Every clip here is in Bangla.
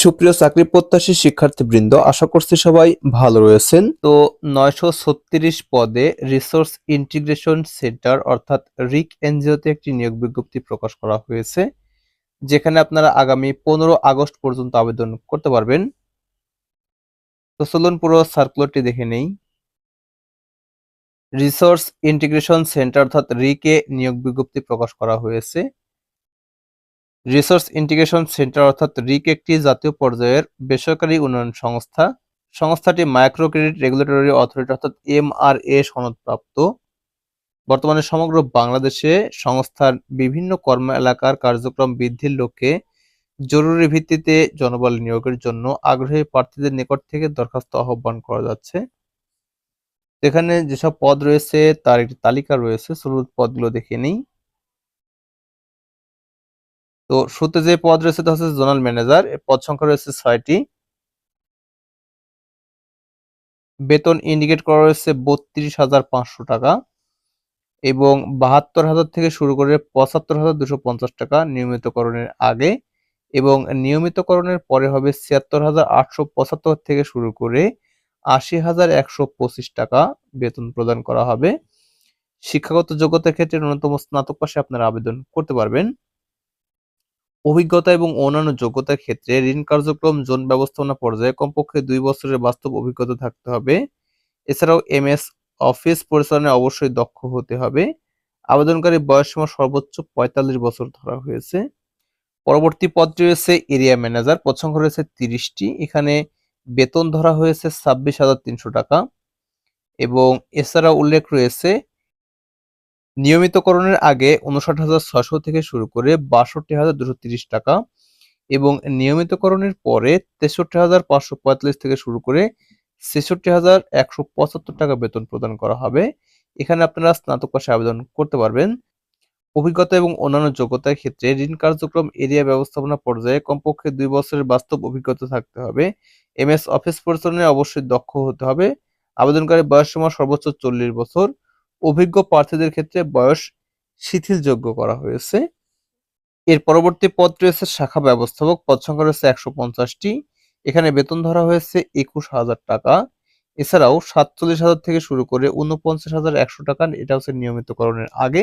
সুপ্রিয় চাকরি প্রত্যাশী শিক্ষার্থীবৃন্দ, আশা করছি সবাই ভালো রয়েছেন। তো নয়শো ছত্রিশ পদে রিসোর্স ইন্টিগ্রেশন সেন্টার অর্থাৎ রিক এনজিওতে একটি নিয়োগ বিজ্ঞপ্তি প্রকাশ করা হয়েছে, যেখানে আপনারা আগামী পনেরো আগস্ট পর্যন্ত আবেদন করতে পারবেন। তো চলুন পুরো সার্কুলারটি দেখে নেই। রিসোর্স ইন্টিগ্রেশন সেন্টার অর্থাৎ রিকে নিয়োগ বিজ্ঞপ্তি প্রকাশ করা হয়েছে। রিসোর্স ইন্টিগ্রেশন সেন্টার অর্থাৎ রিক একটি জাতীয় পর্যায়ের বেসরকারি উন্নয়ন সংস্থা। সংস্থাটি মাইক্রো ক্রেডিট রেগুলেটরি অথরিটি অর্থাৎ এমআরএ সনদপ্রাপ্ত। বর্তমানে সমগ্র বাংলাদেশে সংস্থার বিভিন্ন কর্ম এলাকার কার্যক্রম বৃদ্ধির লক্ষ্যে জরুরি ভিত্তিতে জনবল নিয়োগের জন্য আগ্রহী প্রার্থীদের নিকট থেকে দরখাস্ত আহ্বান করা যাচ্ছে। এখানে যেসব পদ রয়েছে, তার একটি তালিকা রয়েছে, চলুন পদগুলো দেখে নিই। তো শুরুতে যে পদ রয়েছে তা হচ্ছে জোনাল ম্যানেজার পদ সংখ্যা রয়েছে ছয়টি। বেতন ইন্ডিকেট করা রয়েছে বত্রিশ হাজার পাঁচশো টাকা এবং বাহাত্তর হাজার থেকে শুরু করে পঁচাত্তর হাজার দুশো পঞ্চাশ টাকা নিয়মিতকরণের আগে এবং নিয়মিতকরণের পরে হবে ছিয়াত্তর হাজার আটশো পঁচাত্তর থেকে শুরু করে আশি হাজার একশো পঁচিশ টাকা বেতন প্রদান করা হবে। শিক্ষাগত যোগ্যতার ক্ষেত্রে ন্যূনতম স্নাতক পাশে আপনারা আবেদন করতে পারবেন। অভিজ্ঞতা এবং অন্যান্য যোগ্যতার ক্ষেত্রে ঋণ কার্যক্রম, জোন ব্যবস্থাপনা পর্যায়ে কমপক্ষে দুই বছরের বাস্তব অভিজ্ঞতা থাকতে হবে। এছাড়াও এমএস অফিস পরিচালনায় অবশ্যই দক্ষ হতে হবে। আবেদনকারী বয়সসীমা সর্বোচ্চ পঁয়তাল্লিশ বছর ধরা হয়েছে। পরবর্তী পদটি রয়েছে এরিয়া ম্যানেজার সংখ্যা রয়েছে তিরিশটি। এখানে বেতন ধরা হয়েছে ছাব্বিশ হাজার তিনশো টাকা এবং এছাড়া উল্লেখ রয়েছে নিয়মিতকরণের আগে উনষাট হাজার ছশো থেকে শুরু করে বাষট্টি হাজার দুশো তিরিশ টাকা এবং নিয়মিতকরণের পরে তেষট্টি হাজার পাঁচশো পঁয়তাল্লিশ থেকে শুরু করে ছেষট্টি হাজার একশো পঁচাত্তর টাকা বেতন প্রদান করা হবে। এখানে আপনারা স্নাতক পাশে আবেদন করতে পারবেন। অভিজ্ঞতা এবং অন্যান্য যোগ্যতার ক্ষেত্রে ঋণ কার্যক্রম, এরিয়া ব্যবস্থাপনা পর্যায়ে কমপক্ষে দুই বছরের বাস্তব অভিজ্ঞতা থাকতে হবে। এমএস অফিস পরিচালনায় অবশ্যই দক্ষ হতে হবে। আবেদনকারী বয়স সীমা সর্বোচ্চ চল্লিশ বছর। অভিজ্ঞ প্রার্থীদের ক্ষেত্রে বয়স শিথিলযোগ্য করা হয়েছে। এর পরবর্তী পদ রয়েছে শাখা ব্যবস্থাপক। পদ সংখ্যা রয়েছে একশো পঞ্চাশটি। এখানে বেতন ধরা হয়েছে একুশ হাজার টাকা। এছাড়াও সাতচল্লিশ হাজার থেকে শুরু করে উনপঞ্চাশ হাজার একশো টাকা এটা হচ্ছে নিয়মিতকরণের আগে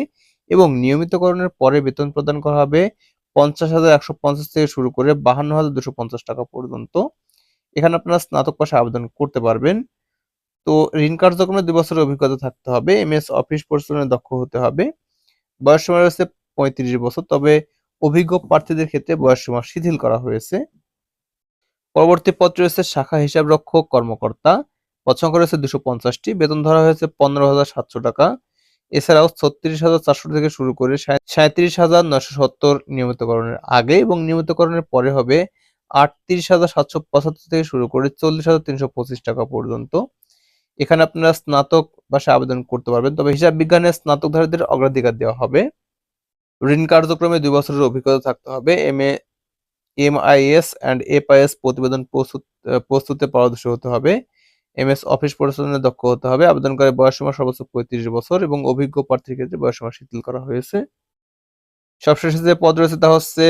এবং নিয়মিতকরণের পরে বেতন প্রদান করা হবে পঞ্চাশ হাজার একশো পঞ্চাশ থেকে শুরু করে বাহান্ন হাজার দুশো পঞ্চাশ টাকা পর্যন্ত। এখানে আপনারা স্নাতক পাশে আবেদন করতে পারবেন। তো ঋণ কার্যক্রমে দুই বছরের অভিজ্ঞতা থাকতে হবে। এমএস অফিস পরিচালনায় দক্ষ হতে হবে। বয়স সীমা রয়েছে পঁয়ত্রিশ বছর, তবে অভিজ্ঞ প্রার্থীদের ক্ষেত্রে বয়স সীমা শিথিল করা হয়েছে। পরবর্তী পদ রয়েছে শাখা হিসাব রক্ষক কর্মকর্তা। সংখ্যা রয়েছে দুশো পঞ্চাশটি, বেতন ধরা হয়েছে পনেরো হাজার সাতশো টাকা। এছাড়াও ছত্রিশ হাজার চারশো থেকে শুরু করে সাঁত্রিশ হাজার নয়শো সত্তর নিয়মিতকরণের আগে এবং নিয়মিতকরণের পরে হবে আটত্রিশ হাজার সাতশো পঁচাত্তর থেকে শুরু করে চল্লিশ হাজার তিনশো পঁচিশ টাকা পর্যন্ত। এখানে আপনারা স্নাতক বাসে আবেদন করতে পারবেন। তবে হিসাব বিজ্ঞানে স্নাতকধারীদের অগ্রাধিকার দেওয়া হবে। ঋণ কার্যক্রমে দুই বছরের অভিজ্ঞতা থাকতে হবে। M A MIS and FIS প্রতিবেদন প্রস্তুত, প্রস্তুতে পারদর্শী হতে হবে। এমএস অফিস পরিচালনায় দক্ষ হতে হবে। আবেদনকারী বয়সসীমা সর্বোচ্চ পঁয়ত্রিশ বছর এবং অভিজ্ঞ প্রার্থীর ক্ষেত্রে বয়সসীমা শিথিল করা হয়েছে। সবশেষে যে পদ রয়েছে তা হচ্ছে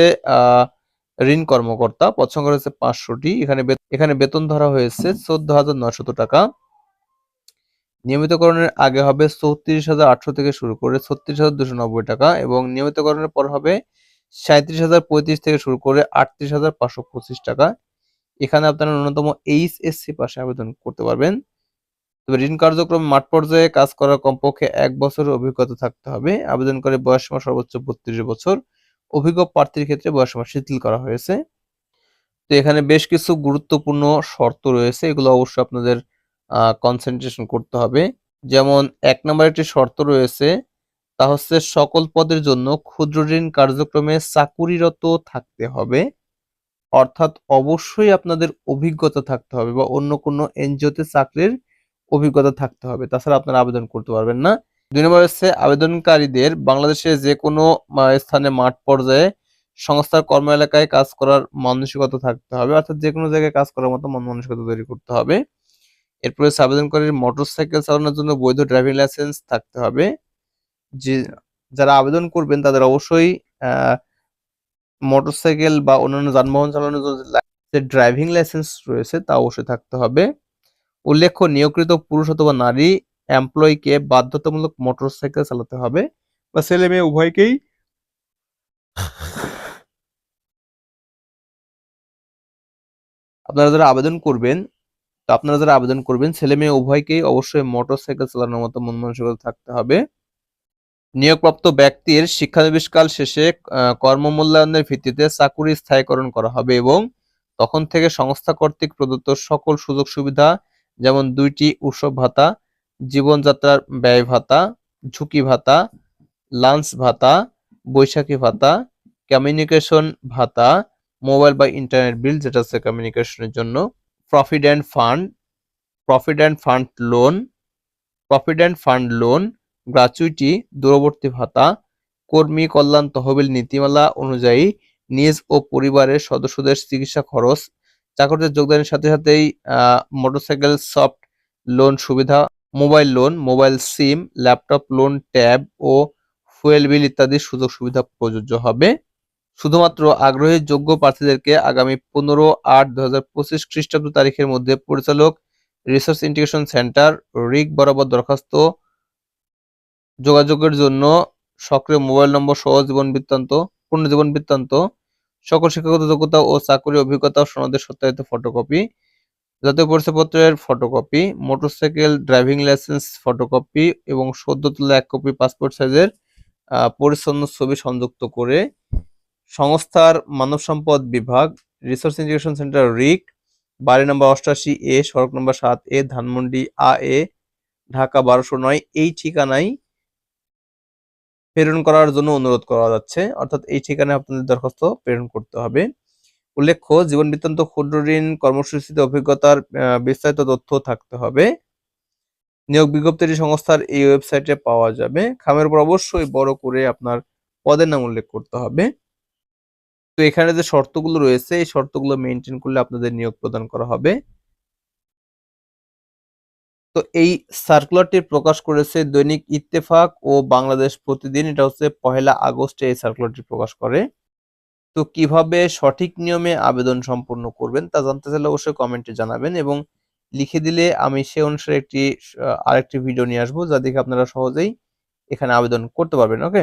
ঋণ কর্মকর্তা। পদ সংখ্যা রয়েছে পাঁচশোটি। এখানে এখানে বেতন ধরা হয়েছে চোদ্দ হাজার নয়শত টাকা। নিয়মিতকরণের আগে হবে চৌত্রিশ হাজার আটশো থেকে শুরু করে ছত্রিশ হাজার দুশো নব্বই টাকা এবং নিয়মিতকরণের পর হবে সাঁত্রিশ হাজার পঁয়ত্রিশ থেকে শুরু করে আটত্রিশ হাজার পাঁচশো পঁচিশ টাকা। এখানে আপনারা ন্যূনতম এইচএসসি পাশে আবেদন করতে পারবেন। তবে ঋণ কার্যক্রম মাঠ পর্যায়ে কাজ করার কমপক্ষে এক বছরের অভিজ্ঞতা থাকতে হবে। আবেদনকারী বয়স সীমা সর্বোচ্চ বত্রিশ বছর। অভিজ্ঞ প্রার্থীর ক্ষেত্রে বয়স সীমা শিথিল করা হয়েছে। তো এখানে বেশ কিছু গুরুত্বপূর্ণ শর্ত রয়েছে। এগুলো অবশ্যই আপনাদের কনসেন্ট্রেশন করতে হবে। যেমন এক নম্বর একটি শর্ত রয়েছে, তা হচ্ছে সকল পদের জন্য ক্ষুদ্র ঋণ কার্যক্রমে চাকুরিরত থাকতে হবে। অর্থাৎ অবশ্যই আপনাদের অভিজ্ঞতা থাকতে হবে বা অন্য কোনো এনজিওতে চাকরির অভিজ্ঞতা থাকতে হবে। তাছাড়া আপনারা আবেদন করতে পারবেন না। দুই নম্বর হচ্ছে আবেদনকারীদের বাংলাদেশে যে কোনো স্থানে মাঠ পর্যায়ে সংস্থার কর্ম এলাকায় কাজ করার মানসিকতা থাকতে হবে। অর্থাৎ যে কোনো জায়গায় কাজ করার মতো মন মানসিকতা তৈরি করতে হবে। এরপরে আবেদনকারীর মোটরসাইকেল চালানোর জন্য বৈধ ড্রাইভিং লাইসেন্স থাকতে হবে। যে, যারা আবেদন করবেন তাদের অবশ্যই মোটরসাইকেল বা অন্যান্য যানবাহন চালানোর জন্য ড্রাইভিং লাইসেন্স রয়েছে তা অবশ্যই থাকতে হবে। উল্লেখ্য, নিয়োগকৃত পুরুষ অথবা নারী এমপ্লয়িকে বাধ্যতামূলক মোটরসাইকেল চালাতে হবে বা ছেলে মেয়ে উভয়কেই। আপনারা যারা আবেদন করবেন তো আপনারা যারা আবেদন করবেন, ছেলে মেয়ে উভয়কেই অবশ্যই মোটরসাইকেল চালানোর মতো মন মানসিকতা থাকতে হবে। নিয়োগপ্রাপ্ত ব্যক্তির শিক্ষানবিশকাল শেষে কর্মমূল্যায়নের ভিত্তিতে চাকুরি স্থায়ীকরণ করা হবে এবং তখন থেকে সংস্থা কর্তৃক প্রদত্ত সকল সুযোগ সুবিধা যেমন দুইটি উৎসব ভাতা, জীবনযাত্রার ব্যয় ভাতা, ঝুঁকি ভাতা, লাঞ্চ ভাতা, বৈশাখী ভাতা কমিউনিকেশন ভাতা, মোবাইল বা ইন্টারনেট বিল যেটা হচ্ছে কমিউনিকেশনের জন্য। Provident fund provident fund loan provident fund loan gratuity দূরবর্তী ভাতা কর্মী কল্যাণ তহবিল নীতিমালা অনুযায়ী নিজ ও পরিবারের সদস্যদের চিকিৎসা খরচ চাকরিতে যোগদানের সাথে সাথেই মোটরসাইকেল সফট লোন সুবিধা mobile loan mobile SIM laptop loan tab ও ফুয়েল বিল ইত্যাদি সুযোগ সুবিধা প্রযোজ্য হবে শুধুমাত্র আগ্রহী যোগ্য প্রার্থীদেরকে আগামী পনেরো আট দু হাজার পঁচিশ খ্রিস্টাব্দ তারিখের মধ্যে পরিচালক রিসার্চ ইন্টিগ্রেশন সেন্টার রিক বরাবর দরখাস্ত যোগাযোগের জন্য সক্রিয় মোবাইল নম্বর সহ জীবন বৃত্তান্ত পূর্ণ জীবন বৃত্তান্ত, সকল শিক্ষাগত যোগ্যতা ও চাকরি অভিজ্ঞতা ও সনদের সত্যায়িত ফটোকপি, জাতীয় পরিচয়পত্রের photocopy, motorcycle driving licence photocopy এবং সদ্য তোলা এক কপি পাসপোর্ট সাইজের পরিচ্ছন্ন ছবি সংযুক্ত করে সংস্থার মানব সম্পদ বিভাগ রিসার্চ ইন্টিগ্রেশন সেন্টার রিক, বাড়ি নম্বর অষ্টাশি এ, সড়ক নম্বর সাত এ, ধানমন্ডি আ এ, ঢাকা বারোশো নয়, এই ঠিকানায় প্রেরণ করার জন্য অনুরোধ করা যাচ্ছে। অর্থাৎ এই ঠিকানায় আপনাদের দরখাস্ত প্রেরণ করতে হবে। উল্লেখ্য, জীবন বৃত্তান্ত, ক্ষুদ্র ঋণ, কর্মসূচিতে অভিজ্ঞতার বিস্তারিত তথ্য থাকতে হবে। নিয়োগ বিজ্ঞপ্তিটি সংস্থার এই ওয়েবসাইটে পাওয়া যাবে। খামের উপর অবশ্যই বড় করে আপনার পদের নাম উল্লেখ করতে হবে। তো এখানে যে শর্তগুলো রয়েছে, এই শর্তগুলো মেনটেন করলে আপনাদের নিয়োগ প্রদান করা হবে। তো এই সার্কুলারটি প্রকাশ করেছে দৈনিক ইত্তেফাক ও বাংলাদেশ প্রতিদিন। এটা হচ্ছে পহেলা আগস্টে এই সার্কুলারটি প্রকাশ করে। তো কীভাবে সঠিক নিয়মে আবেদন সম্পূর্ণ করবেন তা জানতে চাইলে অবশ্যই কমেন্টে জানাবেন এবং লিখে দিলে আমি সে অনুসারে একটি আরেকটি ভিডিও নিয়ে আসব যা দেখে আপনারা সহজেই এখানে আবেদন করতে পারবেন ওকে